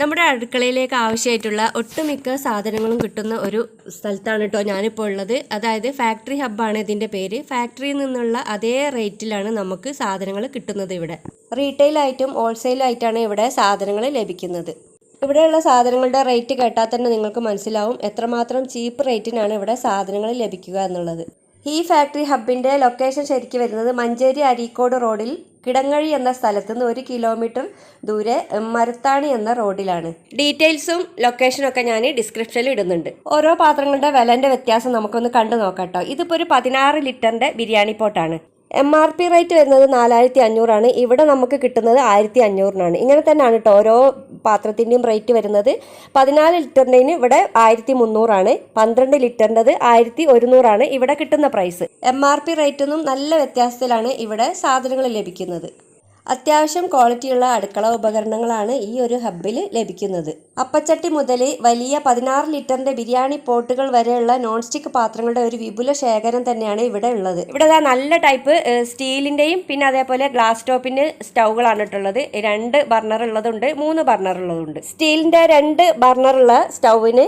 നമ്മുടെ അടുക്കളയിലേക്ക് ആവശ്യമായിട്ടുള്ള ഒട്ടുമിക്ക സാധനങ്ങളും കിട്ടുന്ന ഒരു സ്ഥലത്താണ് കേട്ടോ ഞാനിപ്പോൾ ഉള്ളത്. അതായത് ഫാക്ടറി ഹബ്ബാണ് ഇതിന്റെ പേര്. ഫാക്ടറിയിൽ നിന്നുള്ള അതേ റേറ്റിലാണ് നമുക്ക് സാധനങ്ങൾ കിട്ടുന്നത് ഇവിടെ. റീറ്റെയിലായിട്ടും ഹോൾസെയിലായിട്ടാണ് ഇവിടെ സാധനങ്ങൾ ലഭിക്കുന്നത്. ഇവിടെയുള്ള സാധനങ്ങളുടെ റേറ്റ് കേട്ടാൽ തന്നെ നിങ്ങൾക്ക് മനസ്സിലാവും എത്രമാത്രം ചീപ്പ് റേറ്റിനാണ് ഇവിടെ സാധനങ്ങൾ ലഭിക്കുക എന്നുള്ളത്. ഈ ഫാക്ടറി ഹബിന്റെ ലൊക്കേഷൻ ശരിക്കും വരുന്നത് മഞ്ചേരി അരീക്കോട് റോഡിൽ കിടങ്ങഴി എന്ന സ്ഥലത്ത് നിന്ന് ഒരു കിലോമീറ്റർ ദൂരെ മരത്താണി എന്ന റോഡിലാണ്. ഡീറ്റെയിൽസും ലൊക്കേഷനും ഒക്കെ ഞാൻ ഡിസ്ക്രിപ്ഷനിൽ ഇടുന്നുണ്ട്. ഓരോ പാത്രങ്ങളുടെ വിലന്റെ വ്യത്യാസം നമുക്കൊന്ന് കണ്ടു നോക്കാം കേട്ടോ. ഇതിപ്പോൾ ഒരു പതിനാറ് ലിറ്ററിന്റെ ബിരിയാണി പോട്ടാണ്. എം ആർ പി റേറ്റ് വരുന്നത് നാലായിരത്തി അഞ്ഞൂറാണ് ഇവിടെ നമുക്ക് കിട്ടുന്നത് ആയിരത്തി അഞ്ഞൂറിനാണ് ഇങ്ങനെ തന്നെയാണ് കേട്ടോ ഓരോ പാത്രത്തിന്റെയും റേറ്റ് വരുന്നത് പതിനാല് ലിറ്ററിന്റെന് ഇവിടെ ആയിരത്തി മുന്നൂറാണ് പന്ത്രണ്ട് ലിറ്ററിന്റെത് ആയിരത്തി ഒരുന്നൂറാണ് ഇവിടെ കിട്ടുന്ന പ്രൈസ് എം ആർ പി റേറ്റൊന്നും നല്ല വ്യത്യാസത്തിലാണ് ഇവിടെ സാധനങ്ങൾ ലഭിക്കുന്നത്. അത്യാവശ്യം ക്വാളിറ്റിയുള്ള അടുക്കള ഉപകരണങ്ങളാണ് ഈ ഒരു ഹബ്ബിൽ ലഭിക്കുന്നത്. അപ്പച്ചട്ടി മുതൽ വലിയ പതിനാറ് ലിറ്ററിന്റെ ബിരിയാണി പോട്ടുകൾ വരെയുള്ള നോൺ സ്റ്റിക്ക് പാത്രങ്ങളുടെ ഒരു വിപുല ശേഖരം തന്നെയാണ് ഇവിടെ ഉള്ളത്. ഇവിടെ നല്ല ടൈപ്പ് സ്റ്റീലിന്റെയും പിന്നെ അതേപോലെ ഗ്ലാസ് ടോപ്പിന്റെ സ്റ്റൗകളാണ് ഇട്ടുള്ളത്. രണ്ട് ബർണർ ഉള്ളതുണ്ട് മൂന്ന് ബർണർ ഉള്ളതുണ്ട് സ്റ്റീലിന്റെ രണ്ട് ബർണർ ഉള്ള സ്റ്റൗവിന്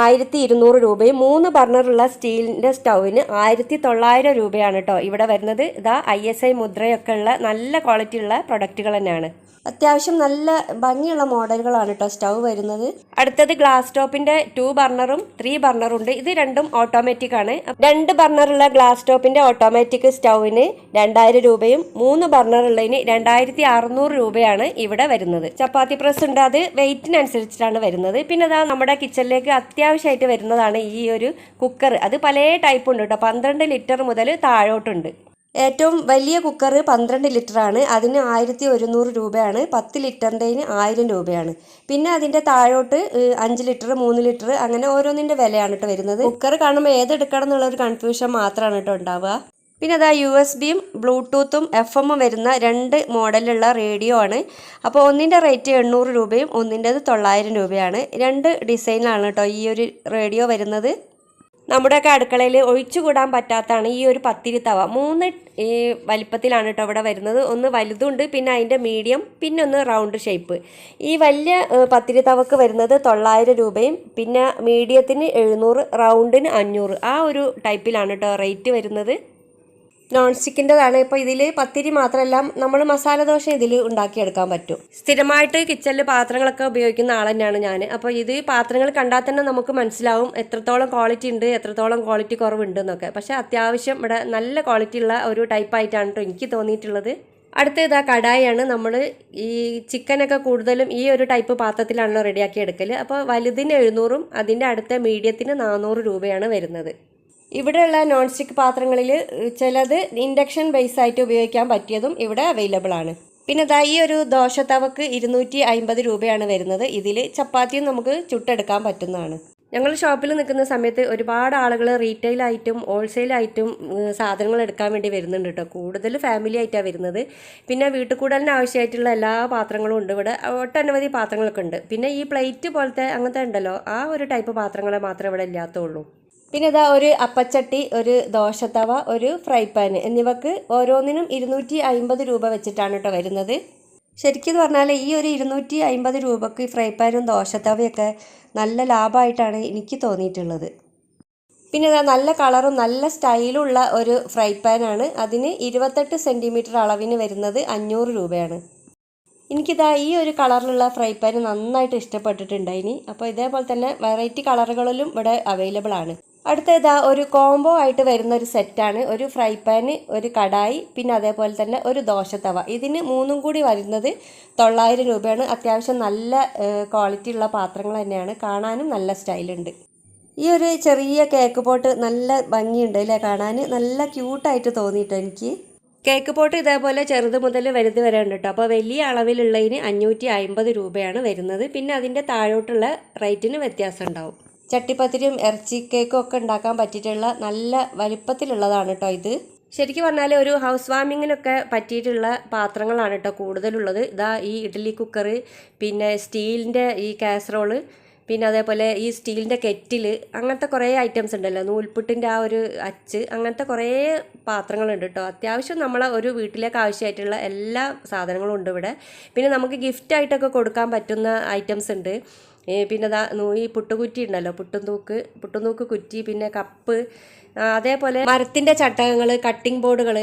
ആയിരത്തി ഇരുന്നൂറ് രൂപയും മൂന്ന് ബർണറുള്ള സ്റ്റീലിന്റെ സ്റ്റൗവിന് ആയിരത്തി തൊള്ളായിരം രൂപയാണ് കേട്ടോ ഇവിടെ വരുന്നത്. ഇതാ ഐ എസ് ഐ മുദ്രയൊക്കെ ഉള്ള നല്ല ക്വാളിറ്റി ഉള്ള പ്രൊഡക്റ്റുകൾ തന്നെയാണ്. അത്യാവശ്യം നല്ല ഭംഗിയുള്ള മോഡലുകളാണ് കേട്ടോ സ്റ്റൗ വരുന്നത്. അടുത്തത് ഗ്ലാസ് ടോപ്പിന്റെ ടു ബർണറും ത്രീ ബർണറും ഉണ്ട്. ഇത് രണ്ടും ഓട്ടോമാറ്റിക് ആണ്. രണ്ട് ബർണറുള്ള ഗ്ലാസ് ടോപ്പിന്റെ ഓട്ടോമാറ്റിക് സ്റ്റൗവിന് രണ്ടായിരം രൂപയും മൂന്ന് ബർണർ ഉള്ളതിന് രണ്ടായിരത്തി അറുന്നൂറ് രൂപയാണ് ഇവിടെ വരുന്നത്. ചപ്പാത്തി പ്രസ് ഉണ്ട്. അത് വെയിറ്റിനനുസരിച്ചിട്ടാണ് വരുന്നത്. പിന്നെ അതാ നമ്മുടെ കിച്ചണിലേക്ക് അത്യാവശ്യമായിട്ട് വരുന്നതാണ് ഈ ഒരു കുക്കർ അത് പല ടൈപ്പ് ഉണ്ട് കേട്ടോ പന്ത്രണ്ട് ലിറ്റർ മുതൽ താഴോട്ടുണ്ട്. ഏറ്റവും വലിയ കുക്കർ പന്ത്രണ്ട് ലിറ്ററാണ് അതിന് ആയിരത്തി ഒരുന്നൂറ് രൂപയാണ്. പത്ത് ലിറ്ററിന്റെതിന് ആയിരം രൂപയാണ്. പിന്നെ അതിന്റെ താഴോട്ട് അഞ്ച് ലിറ്റർ മൂന്ന് ലിറ്റർ അങ്ങനെ ഓരോന്നിന്റെ വിലയാണ് കേട്ടോ വരുന്നത്. കുക്കർ കാണുമ്പോൾ ഏതെടുക്കണം എന്നുള്ളൊരു കൺഫ്യൂഷൻ മാത്രമാണ് കേട്ടോ ഉണ്ടാവുക. പിന്നെ അതാ യു എസ് ബിയും ബ്ലൂടൂത്തും എഫ് എമ്മും വരുന്ന രണ്ട് മോഡലുള്ള റേഡിയോ ആണ്. അപ്പോൾ ഒന്നിന്റെ റേറ്റ് എണ്ണൂറ് രൂപയും ഒന്നിന്റെത് തൊള്ളായിരം രൂപയാണ്. രണ്ട് ഡിസൈനിലാണ് കേട്ടോ ഈ ഒരു റേഡിയോ വരുന്നത്. നമ്മുടെയൊക്കെ അടുക്കളയിൽ ഒഴിച്ചുകൂടാൻ പറ്റാത്തതാണ് ഈ ഒരു പത്തിരി തവ മൂന്ന് ഈ വലിപ്പത്തിലാണ് കേട്ടോ ഇവിടെ വരുന്നത്. ഒന്ന് വലുതുണ്ട് പിന്നെ അതിന്റെ മീഡിയം പിന്നെ ഒന്ന് റൗണ്ട് ഷേപ്പ്. ഈ വലിയ പത്തിരി തവക്ക് വരുന്നത് തൊള്ളായിരം രൂപയും പിന്നെ മീഡിയത്തിന് എഴുന്നൂറ് റൗണ്ടിന് അഞ്ഞൂറ്. ആ ഒരു ടൈപ്പിലാണ് കേട്ടോ റേറ്റ് വരുന്നത്. നോൺ സ്റ്റിക്കിന്റെതാണ് ഇപ്പോൾ ഇതിൽ പത്തിരി മാത്രമല്ല നമ്മൾ മസാല ദോശ ഇതിൽ ഉണ്ടാക്കിയെടുക്കാൻ പറ്റും. സ്ഥിരമായിട്ട് കിച്ചണിൽ പാത്രങ്ങളൊക്കെ ഉപയോഗിക്കുന്ന ആൾ തന്നെയാണ് ഞാൻ അപ്പോൾ ഇത് പാത്രങ്ങൾ കണ്ടാൽ തന്നെ നമുക്ക് മനസ്സിലാവും എത്രത്തോളം ക്വാളിറ്റി ഉണ്ട് എത്രത്തോളം ക്വാളിറ്റി കുറവുണ്ട് എന്നൊക്കെ. പക്ഷേ അത്യാവശ്യം ഇവിടെ നല്ല ക്വാളിറ്റി ഉള്ള ഒരു ടൈപ്പായിട്ടാണ് കേട്ടോ എനിക്ക് തോന്നിയിട്ടുള്ളത്. അടുത്തത് ആ കടായാണ്. നമ്മൾ ഈ ചിക്കനൊക്കെ കൂടുതലും ഈ ഒരു ടൈപ്പ് പാത്രത്തിലാണല്ലോ റെഡിയാക്കി എടുക്കൽ അപ്പോൾ വലുതിന് എഴുന്നൂറും അതിന്റെ അടുത്ത മീഡിയത്തിന് നാനൂറ് രൂപയാണ് വരുന്നത്. ഇവിടെയുള്ള നോൺ സ്റ്റിക്ക് പാത്രങ്ങളിൽ ചിലത് ഇൻഡക്ഷൻ ബേസ് ആയിട്ട് ഉപയോഗിക്കാൻ പറ്റിയതും ഇവിടെ അവൈലബിൾ ആണ്. പിന്നെ ദാ ഈ ഒരു ദോശ തവക്ക് ഇരുന്നൂറ്റി അമ്പത് രൂപയാണ് വരുന്നത്. ഇതിൽ ചപ്പാത്തിയും നമുക്ക് ചുട്ടെടുക്കാൻ പറ്റുന്നതാണ്. ഞങ്ങൾ ഷോപ്പിൽ നിൽക്കുന്ന സമയത്ത് ഒരുപാട് ആളുകൾ ഹോൾസെയിൽ ഹോൾസെയിലായിട്ടും സാധനങ്ങൾ എടുക്കാൻ വേണ്ടി വരുന്നുണ്ട് കേട്ടോ കൂടുതൽ ഫാമിലി ആയിട്ടാണ് വരുന്നത്. പിന്നെ വീട്ടിൽ കൂടലിന് ആവശ്യമായിട്ടുള്ള എല്ലാ പാത്രങ്ങളും ഉണ്ട്. ഇവിടെ ഒട്ടനവധി പാത്രങ്ങളൊക്കെ ഉണ്ട്. പിന്നെ ഈ പ്ലേറ്റ് പോലത്തെ അങ്ങനത്തെ ഉണ്ടല്ലോ ആ ഒരു ടൈപ്പ് പാത്രങ്ങളെ മാത്രമേ ഇവിടെ ഇല്ലാത്തുള്ളൂ പിന്നെ ഇതാ ഒരു അപ്പച്ചട്ടി ഒരു ദോശത്തവ ഒരു ഫ്രൈ പാൻ എന്നിവക്ക് ഓരോന്നിനും ഇരുന്നൂറ്റി അമ്പത് രൂപ വെച്ചിട്ടാണ് കേട്ടോ വരുന്നത്. ശരിക്കും പറഞ്ഞാൽ ഈ ഒരു ഇരുന്നൂറ്റി അമ്പത് രൂപക്ക് ഫ്രൈ പാനും ദോശത്തവയൊക്കെ നല്ല ലാഭമായിട്ടാണ് എനിക്ക് തോന്നിയിട്ടുള്ളത്. പിന്നെ ഇതാ നല്ല കളറും നല്ല സ്റ്റൈലുള്ള ഒരു ഫ്രൈ പാനാണ്. അതിന് ഇരുപത്തെട്ട് സെന്റിമീറ്റർ അളവിന് വരുന്നത് അഞ്ഞൂറ് രൂപയാണ്. എനിക്കിതാ ഈ ഒരു കളറിലുള്ള ഫ്രൈ പാൻ നന്നായിട്ട് ഇഷ്ടപ്പെട്ടിട്ടുണ്ടായിനി. അപ്പോൾ ഇതേപോലെ തന്നെ വെറൈറ്റി കളറുകളിലും ഇവിടെ അവൈലബിൾ ആണ് അടുത്ത ഇതാ ഒരു കോംബോ ആയിട്ട് വരുന്ന ഒരു സെറ്റാണ് ഒരു ഫ്രൈ പാന് ഒരു കടായി പിന്നെ അതേപോലെ തന്നെ ഒരു ദോശത്തവ. ഇതിന് മൂന്നും കൂടി വരുന്നത് തൊള്ളായിരം രൂപയാണ്. അത്യാവശ്യം നല്ല ക്വാളിറ്റി ഉള്ള പാത്രങ്ങൾ തന്നെയാണ്. കാണാനും നല്ല സ്റ്റൈലുണ്ട് ഈ ഒരു ചെറിയ കേക്ക് പോട്ട് നല്ല ഭംഗിയുണ്ട് അല്ലേ കാണാൻ? നല്ല ക്യൂട്ടായിട്ട് തോന്നിയിട്ടോ എനിക്ക്. കേക്ക് പോട്ട് ഇതേപോലെ ചെറുത് മുതൽ വലുത് വരെ ഉണ്ട് കേട്ടോ. അപ്പോൾ വലിയ അളവിലുള്ളതിന് അഞ്ഞൂറ്റി അമ്പത് രൂപയാണ് വരുന്നത്. പിന്നെ അതിന്റെ താഴോട്ടുള്ള റേറ്റിന് വ്യത്യാസം ഉണ്ടാവും. ചട്ടിപ്പത്തിരിയും ഇറച്ചി കേക്കും ഒക്കെ ഉണ്ടാക്കാൻ പറ്റിയിട്ടുള്ള നല്ല വലിപ്പത്തിലുള്ളതാണ് കേട്ടോ ഇത്. ശരിക്കും പറഞ്ഞാൽ ഒരു ഹൗസ് വാമിങ്ങിനൊക്കെ പറ്റിയിട്ടുള്ള പാത്രങ്ങളാണ് കേട്ടോ കൂടുതലുള്ളത്. ഇതാ ഈ ഇഡ്ഡലി കുക്കർ പിന്നെ സ്റ്റീലിന്റെ ഈ കാസറോൾ പിന്നെ അതേപോലെ ഈ സ്റ്റീലിന്റെ കെറ്റിൽ അങ്ങനത്തെ കുറേ ഐറ്റംസ് ഉണ്ടല്ലോ. നൂൽപുട്ടിന്റെ ആ ഒരു അച്ച് അങ്ങനത്തെ കുറേ പാത്രങ്ങളുണ്ട് കേട്ടോ അത്യാവശ്യം നമ്മളെ ഒരു വീട്ടിലേക്ക് ആവശ്യമായിട്ടുള്ള എല്ലാ സാധനങ്ങളും ഉണ്ട് ഇവിടെ. പിന്നെ നമുക്ക് ഗിഫ്റ്റായിട്ടൊക്കെ കൊടുക്കാൻ പറ്റുന്ന ഐറ്റംസ് ഉണ്ട്. പിന്നെ ഈ പുട്ടുകുറ്റി ഉണ്ടല്ലോ പുട്ടുംതൂക്ക് പുട്ടുംതൂക്ക് കുറ്റി പിന്നെ കപ്പ് അതേപോലെ മരത്തിന്റെ ചട്ടകങ്ങൾ കട്ടിംഗ് ബോർഡുകൾ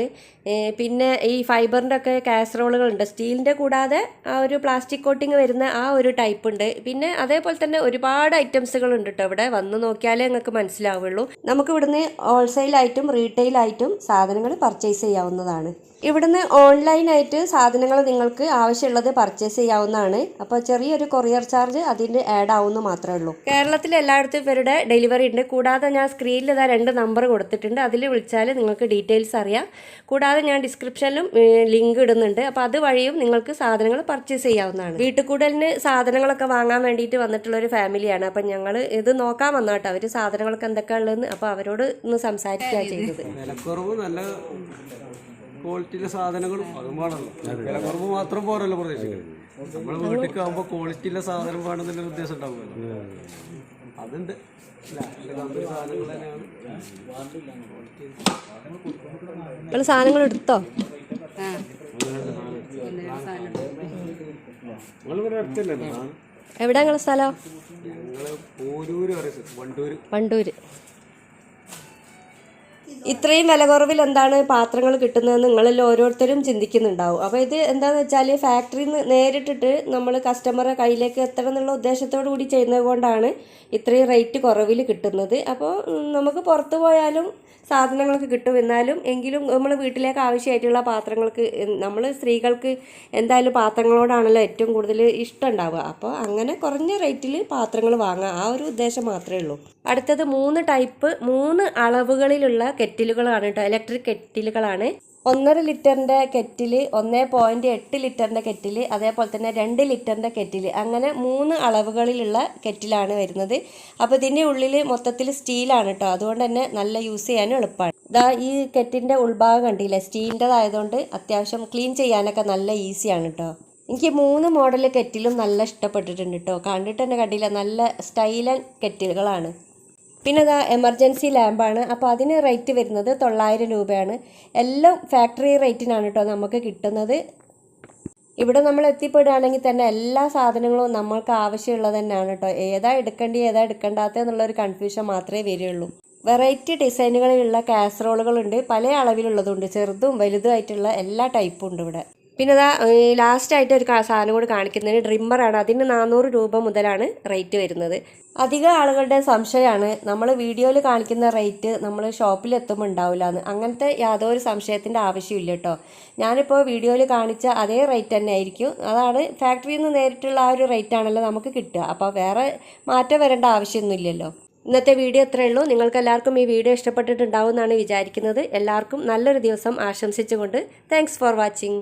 പിന്നെ ഈ ഫൈബറിന്റെ ഒക്കെ കാസറോളുകൾ ഉണ്ട് സ്റ്റീലിന്റെ കൂടാതെ ആ ഒരു പ്ലാസ്റ്റിക് കോട്ടിങ് വരുന്ന ആ ഒരു ടൈപ്പ് ഉണ്ട്. പിന്നെ അതേപോലെ തന്നെ ഒരുപാട് ഐറ്റംസുകൾ ഉണ്ട് കേട്ടോ ഇവിടെ. വന്ന് നോക്കിയാലേ നിങ്ങൾക്ക് മനസ്സിലാവുള്ളൂ. നമുക്ക് ഇവിടുന്ന് ഹോൾസെയിലായിട്ടും റീറ്റെയിലായിട്ടും സാധനങ്ങൾ പർച്ചേസ് ചെയ്യാവുന്നതാണ്. ഇവിടുന്ന് ഓൺലൈനായിട്ട് സാധനങ്ങൾ നിങ്ങൾക്ക് ആവശ്യമുള്ളത് പർച്ചേസ് ചെയ്യാവുന്നതാണ്. അപ്പോൾ ചെറിയൊരു കൊറിയർ ചാർജ് അതിന്റെ ആഡ് ആവുമെന്ന് മാത്രമേ ഉള്ളൂ. കേരളത്തിൽ എല്ലായിടത്തും ഇവരുടെ ഡെലിവറി ഉണ്ട്. കൂടാതെ ഞാൻ സ്ക്രീനിൽ ഇതാ രണ്ട് നമ്പർ കൊടുത്തിട്ടുണ്ട്. അതിൽ വിളിച്ചാൽ നിങ്ങൾക്ക് ഡീറ്റെയിൽസ് അറിയാം. കൂടാതെ ഞാൻ ഡിസ്ക്രിപ്ഷനിലും ലിങ്ക് ഇടുന്നുണ്ട്. അപ്പോൾ അതുവഴിയും നിങ്ങൾക്ക് സാധനങ്ങൾ പർച്ചേസ് ചെയ്യാവുന്നതാണ്. വീട്ടുകൂടലിന് സാധനങ്ങളൊക്കെ വാങ്ങാൻ വേണ്ടിയിട്ട് വന്നിട്ടുള്ള ഒരു ഫാമിലിയാണ് അപ്പം ഞങ്ങൾ ഇത് നോക്കാൻ വന്നാട്ടോ അവർ സാധനങ്ങളൊക്കെ എന്തൊക്കെയാണ് ഉള്ളതെന്ന് അപ്പോൾ അവരോട് ഒന്ന് സംസാരിക്കുക ചെയ്തത്. വിലക്കുറവ് നല്ല ക്വാളിറ്റിയിലെ സാധനങ്ങളും അതും വേണമല്ലോ വിലക്കുറവ് മാത്രം പോരല്ലോ പ്രതീക്ഷിക്കുന്നത്. നമ്മൾ വീട്ടിലേക്ക് ആകുമ്പോൾ ഉള്ള സാധനം വേണമെന്നുള്ള ഉദ്ദേശം ഉണ്ടാവുമല്ലോ. അതുണ്ട്. നിങ്ങൾ സാധനങ്ങൾ എടുത്തോ? എവിടെ നിങ്ങളെ സ്ഥലം? വണ്ടൂര്. ഇത്രയും വില കുറവിൽ എന്താണ് പാത്രങ്ങൾ കിട്ടുന്നതെന്ന് നിങ്ങളിൽ ഓരോരുത്തരും ചിന്തിക്കുന്നുണ്ടാവും. അപ്പോൾ ഇത് എന്താണെന്ന് വെച്ചാൽ ഫാക്ടറിയിൽ നിന്ന് നേരിട്ടിട്ട് നമ്മൾ കസ്റ്റമറെ കയ്യിലേക്ക് എത്തണം എന്നുള്ള ഉദ്ദേശത്തോടു കൂടി ചെയ്യുന്നത് കൊണ്ടാണ് ഇത്രയും റേറ്റ് കുറവിൽ കിട്ടുന്നത്. അപ്പോൾ നമുക്ക് പുറത്ത് പോയാലും സാധനങ്ങളൊക്കെ കിട്ടും. എന്നാലും എങ്കിലും നമ്മൾ വീട്ടിലേക്ക് ആവശ്യമായിട്ടുള്ള പാത്രങ്ങൾക്ക് നമ്മൾ സ്ത്രീകൾക്ക് എന്തായാലും പാത്രങ്ങളോടാണല്ലോ ഏറ്റവും കൂടുതൽ ഇഷ്ടം ഉണ്ടാവുക അപ്പോൾ അങ്ങനെ കുറഞ്ഞ റേറ്റിൽ പാത്രങ്ങൾ വാങ്ങാം. ആ ഒരു ഉദ്ദേശം മാത്രമേ ഉള്ളൂ. അടുത്തത് മൂന്ന് ടൈപ്പ് മൂന്ന് അളവുകളിലുള്ള കെറ്റിലുകളാണ് കേട്ടോ ഇലക്ട്രിക് കെറ്റിലുകളാണ്. ഒന്നര ലിറ്ററിന്റെ കെറ്റിൽ ഒന്ന് പോയിന്റ് എട്ട് ലിറ്ററിന്റെ കെറ്റിൽ അതേപോലെ തന്നെ രണ്ട് ലിറ്ററിന്റെ കെറ്റിൽ അങ്ങനെ മൂന്ന് അളവുകളിലുള്ള കെറ്റിലാണ് വരുന്നത്. അപ്പോൾ ഇതിന്റെ ഉള്ളിൽ മൊത്തത്തിൽ സ്റ്റീലാണ് കേട്ടോ അതുകൊണ്ട് തന്നെ നല്ല യൂസ് ചെയ്യാനും എളുപ്പമാണ് ഇതാ ഈ കെറ്റിന്റെ ഉൾഭാഗം കണ്ടില്ലേ? സ്റ്റീലിന്റെതായതുകൊണ്ട് അത്യാവശ്യം ക്ലീൻ ചെയ്യാനൊക്കെ നല്ല ഈസിയാണ് കേട്ടോ എനിക്ക് മൂന്ന് മോഡൽ കെറ്റിലും നല്ല ഇഷ്ടപ്പെട്ടിട്ടുണ്ട് കേട്ടോ കണ്ടിട്ട് തന്നെ കണ്ടില്ല? നല്ല സ്റ്റൈലൻ കെറ്റിലുകളാണ്. പിന്നെ ഇതാ എമർജൻസി ലാമ്പാണ് അപ്പോൾ അതിന് റേറ്റ് വരുന്നത് തൊള്ളായിരം രൂപയാണ്. എല്ലാം ഫാക്ടറി റേറ്റിനാണ് കേട്ടോ നമുക്ക് കിട്ടുന്നത്. ഇവിടെ നമ്മൾ എത്തിപ്പെടുകയാണെങ്കിൽ തന്നെ എല്ലാ സാധനങ്ങളും നമ്മൾക്ക് ആവശ്യമുള്ളത് തന്നെയാണ് കേട്ടോ ഏതാ എടുക്കേണ്ടി ഏതാ എടുക്കേണ്ടാത്ത എന്നുള്ളൊരു കൺഫ്യൂഷൻ മാത്രമേ വരികയുള്ളൂ വെറൈറ്റി ഡിസൈനുകളിലുള്ള കാസറോളുകളുണ്ട് പല അളവിലുള്ളതുണ്ട്. ചെറുതും വലുതുമായിട്ടുള്ള എല്ലാ ടൈപ്പും ഉണ്ട് ഇവിടെ. പിന്നെ ഇതാ ലാസ്റ്റായിട്ട് ഒരു സാധനം കൂടി കാണിക്കുന്നതിന് ഡ്രിമ്മറാണ്. അതിന് നാനൂറ് രൂപ മുതലാണ് റേറ്റ് വരുന്നത്. അധികം ആളുകളുടെ സംശയമാണ്. നമ്മൾ വീഡിയോയിൽ കാണിക്കുന്ന റേറ്റ് നമ്മൾ ഷോപ്പിൽ എത്തുമ്പോൾ ഉണ്ടാവില്ല എന്ന് അങ്ങനത്തെ യാതൊരു സംശയത്തിന്റെ ആവശ്യമില്ല കേട്ടോ ഞാനിപ്പോൾ വീഡിയോയിൽ കാണിച്ച അതേ റേറ്റ് തന്നെ ആയിരിക്കും അതാണ് ഫാക്ടറിയിൽ നിന്ന് നേരിട്ടുള്ള ആ ഒരു റേറ്റ് ആണല്ലോ നമുക്ക് കിട്ടുക. അപ്പോൾ വേറെ മാറ്റം വരേണ്ട ആവശ്യമൊന്നുമില്ലല്ലോ. ഇന്നത്തെ വീഡിയോ ഇത്രയേ ഉള്ളൂ. നിങ്ങൾക്ക് എല്ലാവർക്കും ഈ വീഡിയോ ഇഷ്ടപ്പെട്ടിട്ടുണ്ടാവും എന്നാണ് വിചാരിക്കുന്നത്. എല്ലാവർക്കും നല്ലൊരു ദിവസം ആശംസിച്ചുകൊണ്ട് താങ്ക്സ് ഫോർ വാച്ചിങ്